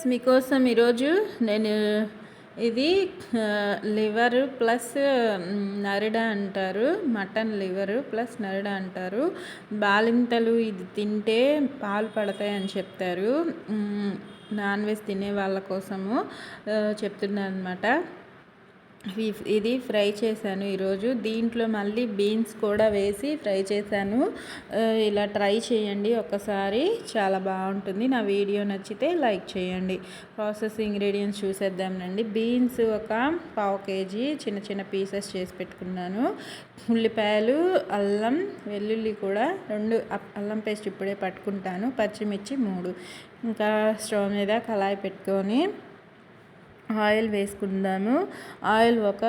Friends మీకోసం ఈరోజు నేను ఇది లివర్ ప్లస్ నరిడ అంటారు మటన్ లివర్ ప్లస్ నరిడ అంటారు. బాలింతలు ఇది తింటే పాలు పడతాయి అని చెప్తారు నాన్ వెజ్ తినే వాళ్ళ కోసము చెప్తున్నాను అనమాట ఇది ఫ్రై చేశాను ఈరోజు. దీంట్లో మళ్ళీ బీన్స్ కూడా వేసి ఫ్రై చేశాను. ఇలా ట్రై చేయండి ఒకసారి చాలా బాగుంటుంది. నా వీడియో నచ్చితే లైక్ చేయండి. ప్రాసెస్ ఇంగ్రీడియంట్స్ చూసేద్దామండి బీన్స్ ఒక పావు కేజీ చిన్న చిన్న పీసెస్ చేసి పెట్టుకున్నాను. ఉల్లిపాయలు అల్లం వెల్లుల్లి కూడా రెండు అల్లం పేస్ట్ ఇప్పుడే పట్టుకుంటాను. పచ్చిమిర్చి మూడు. ఇంకా స్టవ్ మీద కళాయి పెట్టుకొని ఆయిల్ వేసుకుందాము. ఆయిల్ ఒక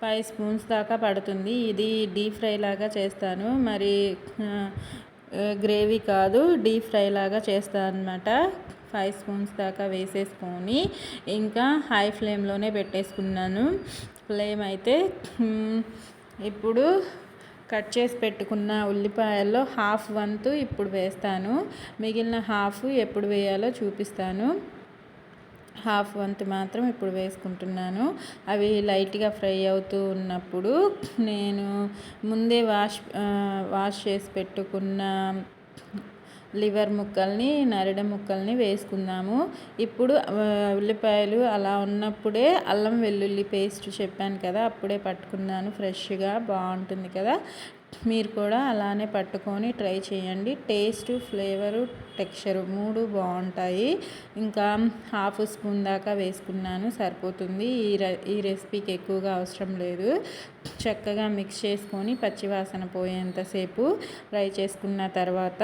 ఫైవ్ స్పూన్స్ దాకా పడుతుంది. ఇది డీప్ ఫ్రై లాగా చేస్తాను. మరి గ్రేవీ కాదు డీప్ ఫ్రై లాగా చేస్తాను అనమాట ఫైవ్ స్పూన్స్ దాకా వేసేసుకొని ఇంకా హై ఫ్లేమ్లోనే పెట్టేసుకున్నాను. ఫ్లేమ్ అయితే ఇప్పుడు కట్ చేసి పెట్టుకున్న ఉల్లిపాయల్లో హాఫ్ వంతు ఇప్పుడు వేస్తాను. మిగిలిన హాఫ్ ఎప్పుడు వేయాలో చూపిస్తాను. హాఫ్ వంతు మాత్రం ఇప్పుడు వేసుకుంటున్నాను. అవి లైట్గా ఫ్రై అవుతూ ఉన్నప్పుడు నేను ముందే వాష్ వాష్ చేసి పెట్టుకున్న లివర్ ముక్కల్ని నరడ ముక్కల్ని వేసుకుందాము. ఇప్పుడు ఉల్లిపాయలు అలా ఉన్నప్పుడే అల్లం వెల్లుల్లి పేస్ట్ చెప్పాను కదా అప్పుడే పట్టుకున్నాను. ఫ్రెష్గా బాగుంటుంది కదా. మీరు కూడా అలానే పట్టుకొని ట్రై చేయండి. టేస్ట్ ఫ్లేవరు టెక్స్చరు మూడు బాగుంటాయి. ఇంకా హాఫ్ స్పూన్ దాకా వేసుకున్నాను సరిపోతుంది. ఈ ఈ రెసిపీకి ఎక్కువగా అవసరం లేదు. చక్కగా మిక్స్ చేసుకొని పచ్చివాసన పోయేంతసేపు ఫ్రై చేసుకున్న తర్వాత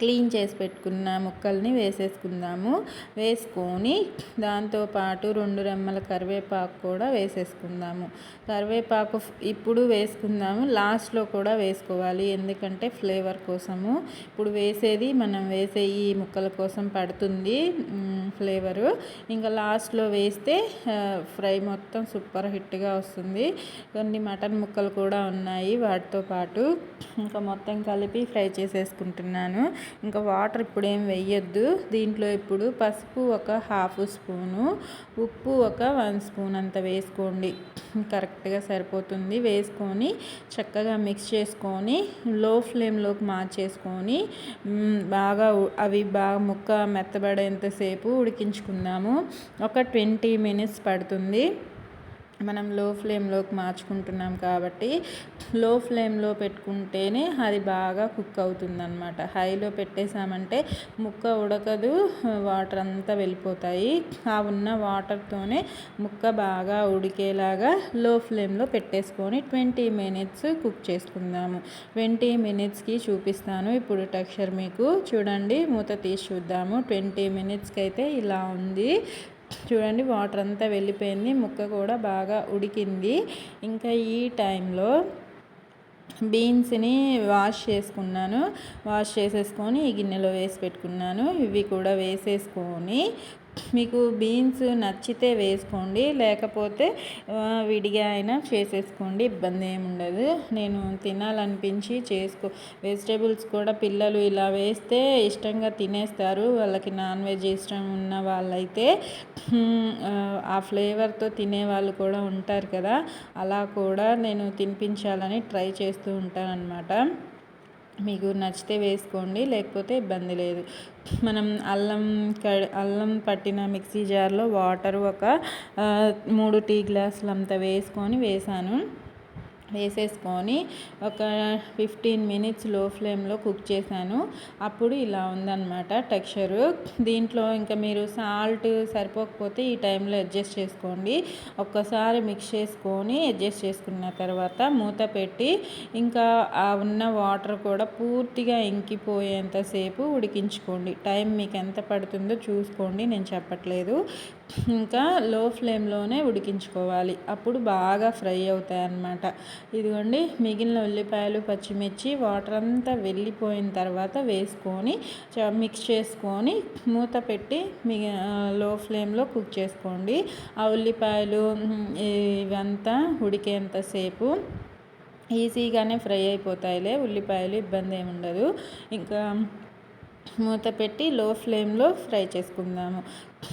క్లీన్ చేసి పెట్టుకున్న ముక్కల్ని వేసేసుకుందాము. వేసుకొని దాంతోపాటు రెండు రెమ్మల కరివేపాకు కూడా వేసేసుకుందాము. కరివేపాకు ఇప్పుడు వేసుకుందాము. లాస్ట్లో కూడా వేసుకోవాలి. ఎందుకంటే ఫ్లేవర్ కోసము. ఇప్పుడు వేసేది మనం వేసే ఈ ముక్కల కోసం పడుతుంది. ఫ్లేవరు. ఇంకా లాస్ట్లో వేస్తే ఫ్రై మొత్తం సూపర్ హిట్గా వస్తుంది. కొన్ని మటన్ ముక్కలు కూడా ఉన్నాయి వాటితో పాటు. ఇంకా మొత్తం కలిపి ఫ్రై చేసేసుకుంటున్నాను. ఇంకా వాటర్ ఇప్పుడు ఏం వేయొద్దు. దీంట్లో ఇప్పుడు పసుపు ఒక హాఫ్ స్పూను ఉప్పు ఒక వన్ స్పూన్ అంత వేసుకోండి. కరెక్ట్గా సరిపోతుంది. వేసుకొని చక్కగా మిక్స్ చేసుకొని లో ఫ్లేమ్లోకి మార్చేసుకొని బాగా అవి బాగా ముక్క మెత్తబడేంతసేపు ఉడికించుకుందాము. ఒక ట్వంటీ మినిట్స్ పడుతుంది. మనం లో ఫ్లేమ్లోకి మార్చుకుంటున్నాం కాబట్టి లో ఫ్లేమ్లో పెట్టుకుంటేనే అది బాగా కుక్ అవుతుంది అనమాట హైలో పెట్టేసామంటే ముక్క ఉడకదు వాటర్ అంతా వెళ్ళిపోతాయి. ఆ ఉన్న వాటర్తోనే ముక్క బాగా ఉడికేలాగా లో ఫ్లేమ్లో పెట్టేసుకొని ట్వంటీ మినిట్స్ కుక్ చేసుకుందాము. ట్వంటీ మినిట్స్కి చూపిస్తాను ఇప్పుడు టెక్స్చర్ మీకు. చూడండి మూత తీసి చూద్దాము. ట్వంటీ మినిట్స్కి అయితే ఇలా ఉంది. చూడండి వాటర్ అంతా వెళ్ళిపోయింది. ముక్క కూడా బాగా ఉడికింది. ఇంకా ఈ టైంలో బీన్స్ని వాష్ చేసుకున్నాను. వాష్ చేసేసుకొని ఈ గిన్నెలో వేసి పెట్టుకున్నాను. ఇవి కూడా వేసేసుకొని మీకు బీన్స్ నచ్చితే వేసుకోండి లేకపోతే విడిగా అయినా చేసేసుకోండి ఇబ్బంది ఏమి ఉండదు. నేను తినాలనిపించి చేసుకో వెజిటేబుల్స్ కూడా పిల్లలు ఇలా వేస్తే ఇష్టంగా తినేస్తారు. వాళ్ళకి నాన్ వెజ్ ఇష్టం ఉన్న వాళ్ళైతే ఆ ఫ్లేవర్తో తినే వాళ్ళు కూడా ఉంటారు కదా అలా కూడా నేను తినిపించాలని ట్రై చేస్తూ ఉంటానన్నమాట. మీకు నచ్చితే వేసుకోండి లేకపోతే ఇబ్బంది లేదు. మనం అల్లం అల్లం పట్టిన మిక్సీ జార్లో వాటర్ ఒక మూడు టీ గ్లాసులు అంత వేసుకొని వేసాను. వేసేసుకొని ఒక ఫిఫ్టీన్ మినిట్స్లో ఫ్లేమ్లో కుక్ చేశాను. అప్పుడు ఇలా ఉందన్నమాట టెక్స్చరు. దీంట్లో ఇంకా మీరు సాల్ట్ సరిపోకపోతే ఈ టైంలో అడ్జస్ట్ చేసుకోండి. ఒక్కసారి మిక్స్ చేసుకొని అడ్జస్ట్ చేసుకున్న తర్వాత మూత పెట్టి ఇంకా ఆ ఉన్న వాటర్ కూడా పూర్తిగా ఇంకిపోయేంతసేపు ఉడికించుకోండి. టైం మీకు ఎంత పడుతుందో చూసుకోండి. నేను చెప్పట్లేదు. ఇంకా లో ఫ్లేమ్లోనే ఉడికించుకోవాలి. అప్పుడు బాగా ఫ్రై అవుతాయి అన్నమాట ఇదిగోండి మిగిలిన ఉల్లిపాయలు పచ్చిమిర్చి వాటర్ అంతా వెళ్ళిపోయిన తర్వాత వేసుకొని మిక్స్ చేసుకొని మూత పెట్టి మిగి లో ఫ్లేమ్లో కుక్ చేసుకోండి. ఆ ఉల్లిపాయలు ఇవంతా ఉడికేంతసేపు ఈజీగానే ఫ్రై అయిపోతాయిలే. ఉల్లిపాయలు ఇబ్బంది ఏమి ఉండదు ఇంకా మూత పెట్టి లో ఫ్లేమ్లో ఫ్రై చేసుకుందాము.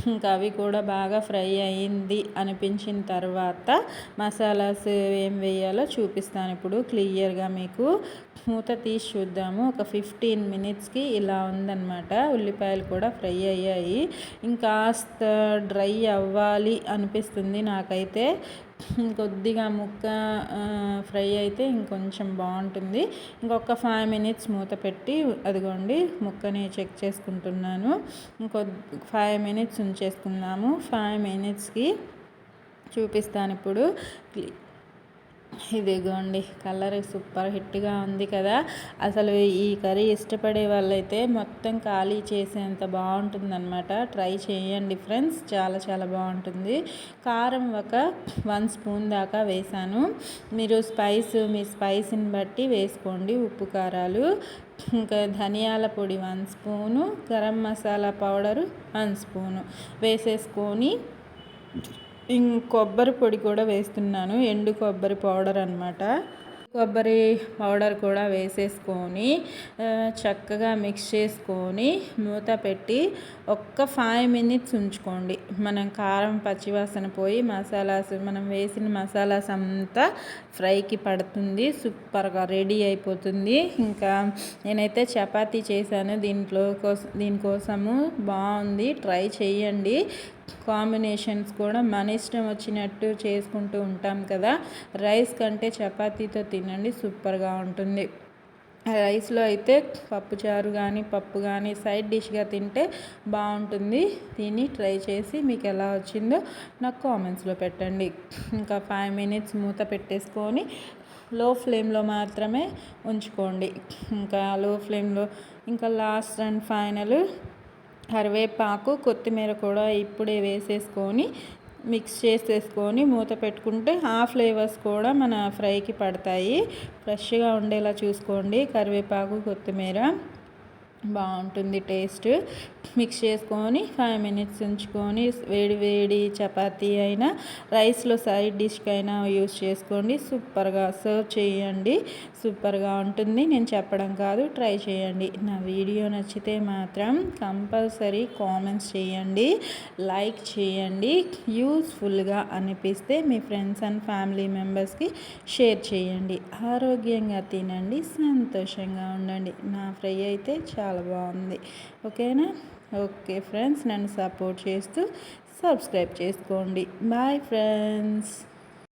ఇంకా అవి కూడా బాగా ఫ్రై అయింది అనిపించిన తర్వాత మసాలాస్ ఏం వేయాలో చూపిస్తాను. ఇప్పుడు క్లియర్గా మీకు మూత తీసి చూద్దాము. ఒక ఫిఫ్టీన్ మినిట్స్కి ఇలా ఉందన్నమాట. ఉల్లిపాయలు కూడా ఫ్రై అయ్యాయి. ఇంకాస్త డ్రై అవ్వాలి అనిపిస్తుంది నాకైతే. కొద్దిగా ముక్క ఫ్రై అయితే ఇంకొంచెం బాగుంటుంది. ఇంకొక ఫైవ్ మినిట్స్ మూత పెట్టి అదిగోండి ముక్కని చెక్ చేసుకుంటున్నాను. ఇంకొ ఫైవ్ మినిట్స్ ఉంచేసుకుందాము. ఫైవ్ మినిట్స్కి చూపిస్తాను ఇప్పుడు. ఇదిగోండి కలర్ సూపర్ హిట్గా ఉంది కదా. అసలు ఈ కర్రీ ఇష్టపడే వాళ్ళైతే మొత్తం ఖాళీ చేసేంత బాగుంటుందన్నమాట. ట్రై చేయండి ఫ్రెండ్స్ చాలా చాలా బాగుంటుంది. కారం ఒక వన్ స్పూన్ దాకా వేసాను మీరు స్పైస్ మీ స్పైస్ని బట్టి వేసుకోండి ఉప్పు కారాలు. ఇంకా ధనియాల పొడి one spoon garam masala powder one spoon వేసేసుకొని కొబ్బరి పొడి కూడా వేస్తున్నాను. ఎండు కొబ్బరి పౌడర్ అనమాట కొబ్బరి పౌడర్ కూడా వేసేసుకొని చక్కగా మిక్స్ చేసుకొని మూత పెట్టి ఒక్క ఫైవ్ మినిట్స్ ఉంచుకోండి. మనం కారం పచ్చివాసన పోయి మసాలాస్ మనం వేసిన మసాలాస్ అంతా ఫ్రైకి పడుతుంది. సూపర్గా రెడీ అయిపోతుంది. ఇంకా నేనైతే చపాతీ చేశాను. దీంట్లో కోసం దీనికోసము బాగుంది. ట్రై చేయండి. కాంబినేషన్స్ కూడా మన ఇష్టం వచ్చినట్టు చేసుకుంటూ ఉంటాం కదా. రైస్ కంటే చపాతీతో తినండి సూపర్గా ఉంటుంది. రైస్లో అయితే పప్పుచారు కానీ పప్పు కానీ సైడ్ డిష్గా తింటే బాగుంటుంది. తిని ట్రై చేసి మీకు ఎలా వచ్చిందో నాకు కామెంట్స్లో పెట్టండి. ఇంకా ఫైవ్ మినిట్స్ మూత పెట్టేసుకొని లో ఫ్లేమ్లో మాత్రమే ఉంచుకోండి. ఇంకా లో ఫ్లేమ్లో ఇంకా లాస్ట్ అండ్ ఫైనల్ కరివేపాకు కొత్తిమీర కూడా ఇప్పుడే వేసేసుకొని మిక్స్ చేసేసుకొని మూత పెట్టుకుంటే ఆ ఫ్లేవర్స్ కూడా మన ఫ్రైకి పడతాయి. ఫ్రెష్గా ఉండేలా చూసుకోండి. కరివేపాకు కొత్తిమీర. బాగుంటుంది టేస్ట్. మిక్స్ చేసుకొని ఫైవ్ మినిట్స్ ఉంచుకొని వేడి వేడి చపాతీ అయినా రైస్లో సైడ్ డిష్కి అయినా యూస్ చేసుకోండి. సూపర్గా సర్వ్ చేయండి. సూపర్గా ఉంటుంది. నేను చెప్పడం కాదు ట్రై చేయండి. నా వీడియో నచ్చితే మాత్రం కంపల్సరీ కామెంట్స్ చేయండి. లైక్ చేయండి. యూస్ఫుల్గా అనిపిస్తే మీ ఫ్రెండ్స్ అండ్ ఫ్యామిలీ మెంబర్స్కి షేర్ చేయండి. ఆరోగ్యంగా తినండి. సంతోషంగా ఉండండి. నా ఫ్రై అయితే చాలా బాగుంది. ఓకేనా? ఓకే ఫ్రెండ్స్ నన్ను సపోర్ట్ చేస్తూ సబ్స్క్రైబ్ చేసుకోండి. Bye friends.